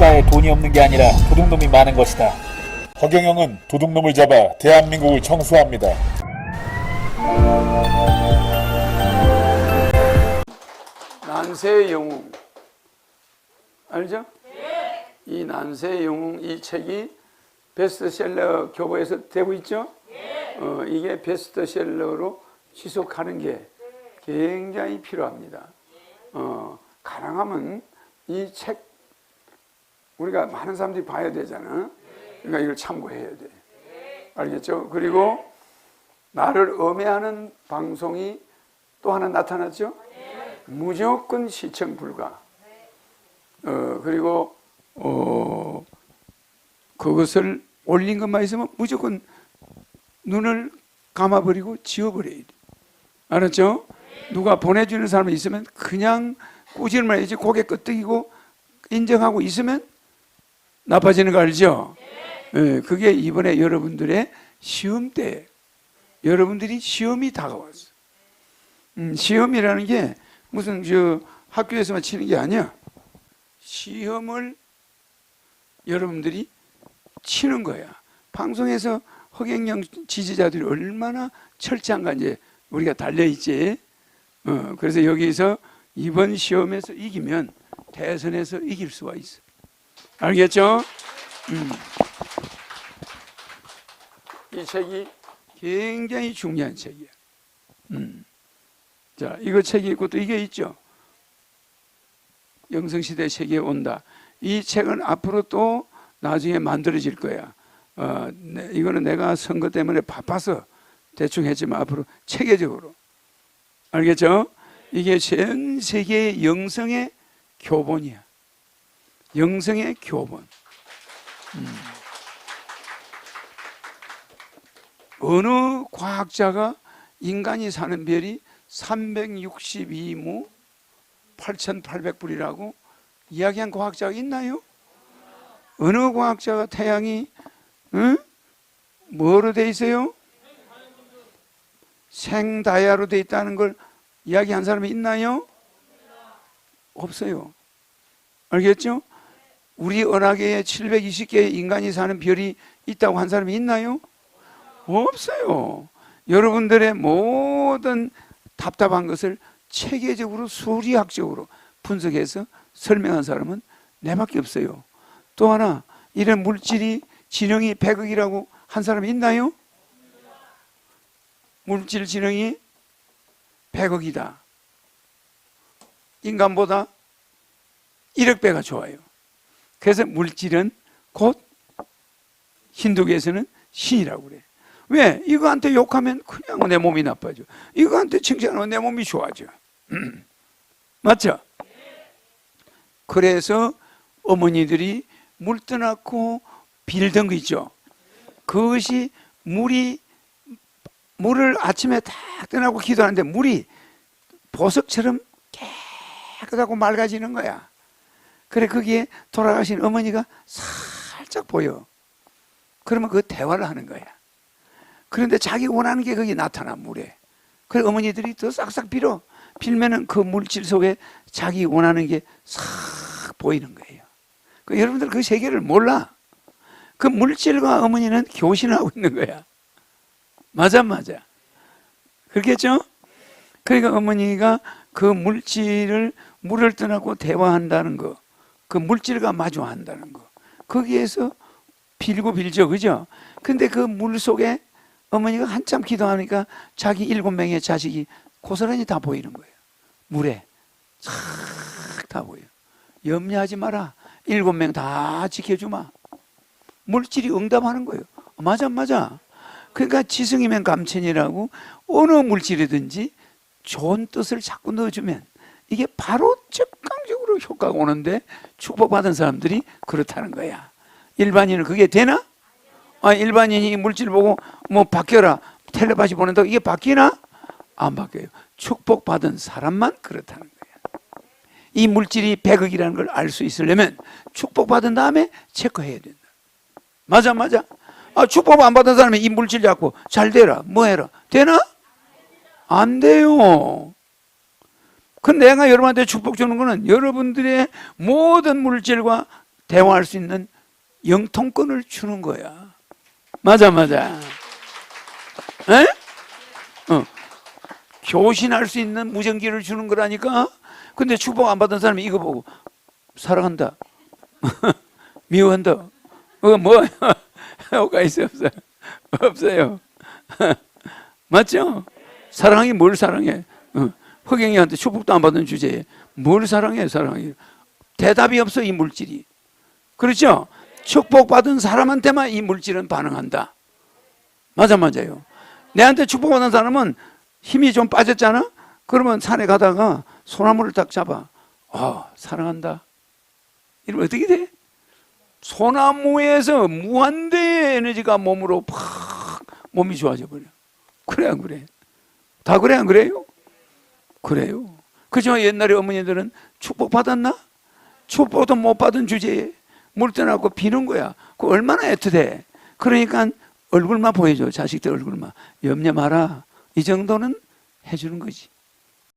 국가에 돈이 없는 게 아니라 도둑놈이 많은 것이다. 허경영은 도둑놈을 잡아 대한민국을 청소합니다. 난세의 영웅 알죠? 이 난세의 영웅 이 책이 베스트셀러 교보에서 되고 있죠? 어, 이게 베스트셀러로 지속하는 게 굉장히 필요합니다. 어, 가능하면 이 책 우리가 많은 사람들이 봐야 되잖아. 그러니까 이걸 참고해야 돼. 알겠죠? 그리고 나를 음해하는 방송이 또 하나 나타났죠? 무조건 시청 불가. 어, 그리고, 어, 그것을 올린 것만 있으면 무조건 눈을 감아버리고 지워버려야 돼. 알았죠? 누가 보내주는 사람이 있으면 그냥 꾸짖을만 해야지 고개 끄덕이고 인정하고 있으면 나빠지는 거 알죠? 예, 그게 이번에 여러분들의 시험 때 여러분들이 시험이 다가왔어. 음, 시험이라는 게 무슨 저 학교에서만 치는 게 아니야. 시험을 여러분들이 치는 거야. 방송에서 허경영 지지자들이 얼마나 철저한가 이제 우리가 달려 있지. 어, 그래서 여기서 이번 시험에서 이기면 대선에서 이길 수가 있어. 알겠죠? 음. 이 책이 굉장히 중요한 책이야. 음. 자, 이거 책이 있고 또 이게 있죠. 영성시대 세계에 온다. 이 책은 앞으로 또 나중에 만들어질 거야. 어, 네, 이거는 내가 선거 때문에 바빠서 대충 했지만 앞으로 체계적으로. 알겠죠? 이게 전 세계의 영성의 교본이야. 영성의 교본. 음. 어느 과학자가 인간이 사는 별이 362무 8,800불이라고 이야기한 과학자가 있나요? 어느 과학자가 태양이 응? 뭐로 돼 있어요? 생다이아로 돼 있다는 걸 이야기한 사람이 있나요? 없어요. 알겠죠? 우리 은하계에 720개의 인간이 사는 별이 있다고 한 사람이 있나요? 없어요. 여러분들의 모든 답답한 것을 체계적으로 수리학적으로 분석해서 설명한 사람은 내밖에 없어요. 또 하나 이런 물질이 진영이 100억이라고 한 사람이 있나요? 물질 진영이 100억이다. 인간보다 1억 배가 좋아요. 그래서 물질은 곧 힌두교에서는 신이라고 그래. 왜? 이거한테 욕하면 그냥 내 몸이 나빠져. 이거한테 칭찬하면 내 몸이 좋아져. 맞죠? 그래서 어머니들이 물 떠났고 빌던 거 있죠. 그것이 물이 물을 아침에 딱 떠나고 기도하는데 물이 보석처럼 깨끗하고 맑아지는 거야. 그래 거기에 돌아가신 어머니가 살짝 보여. 그러면 그 대화를 하는 거야. 그런데 자기 원하는 게 거기 나타나 물에. 그래 어머니들이 더 싹싹 빌어. 빌면은 그 물질 속에 자기 원하는 게 싹 보이는 거예요. 그 여러분들 그 세계를 몰라. 그 물질과 어머니는 교신을 하고 있는 거야. 맞아, 맞아. 그렇겠죠? 그러니까 어머니가 그 물질을 물을 떠나고 대화한다는 거, 그 물질과 마주한다는 거, 거기에서 빌고 빌죠, 그죠? 근데 그 물 속에 어머니가 한참 기도하니까 자기 일곱 명의 자식이 고스란히 다 보이는 거예요. 물에 싹다 보여. 염려하지 마라. 일곱 명 다 지켜주마. 물질이 응답하는 거예요. 맞아, 맞아. 그러니까 지성이면 감천이라고 어느 물질이든지 좋은 뜻을 자꾸 넣어주면 이게 바로 적강적으로 효과가 오는데 축복받은 사람들이 그렇다는 거야. 일반인은 그게 되나? 아, 일반인이 이 물질 보고 뭐 바뀌어라. 텔레파시 보낸다고 이게 바뀌나? 안 바뀌어요. 축복받은 사람만 그렇다는 거야. 이 물질이 100억이라는 걸 알 수 있으려면 축복받은 다음에 체크해야 된다. 맞아, 맞아. 아, 축복 안 받은 사람이 이 물질 잡고 잘 되라. 뭐 해라. 되나? 안 돼요. 그 내가 여러분한테 축복 주는 거는 여러분들의 모든 물질과 대화할 수 있는 영통권을 주는 거야. 맞아, 맞아. 에? 어. 교신할 수 있는 무전기를 주는 거라니까. 근데 축복 안 받은 사람이 이거 보고 사랑한다. 미워한다. 어, 뭐, 효과 있어, 없어요? 없어요. 맞죠? 사랑이 뭘 사랑해? 어, 허경이한테 축복도 안 받은 주제에 뭘 사랑해, 사랑이? 대답이 없어, 이 물질이. 그렇죠? 축복받은 사람한테만 이 물질은 반응한다. 맞아, 맞아요. 내한테 축복받은 사람은 힘이 좀 빠졌잖아? 그러면 산에 가다가 소나무를 딱 잡아. 아, 사랑한다. 이러면 어떻게 돼? 소나무에서 무한대 에너지가 몸으로 팍 몸이 좋아져 버려. 그래 안 그래? 다 그래 안 그래요? 그래요. 그죠? 옛날에 어머니들은 축복 받았나? 축복도 못 받은 주제에 물 떠나고 비는 거야. 그 얼마나 애틋해. 그러니까 얼굴만 보여줘. 자식들 얼굴만. 염려 마라. 이 정도는 해주는 거지.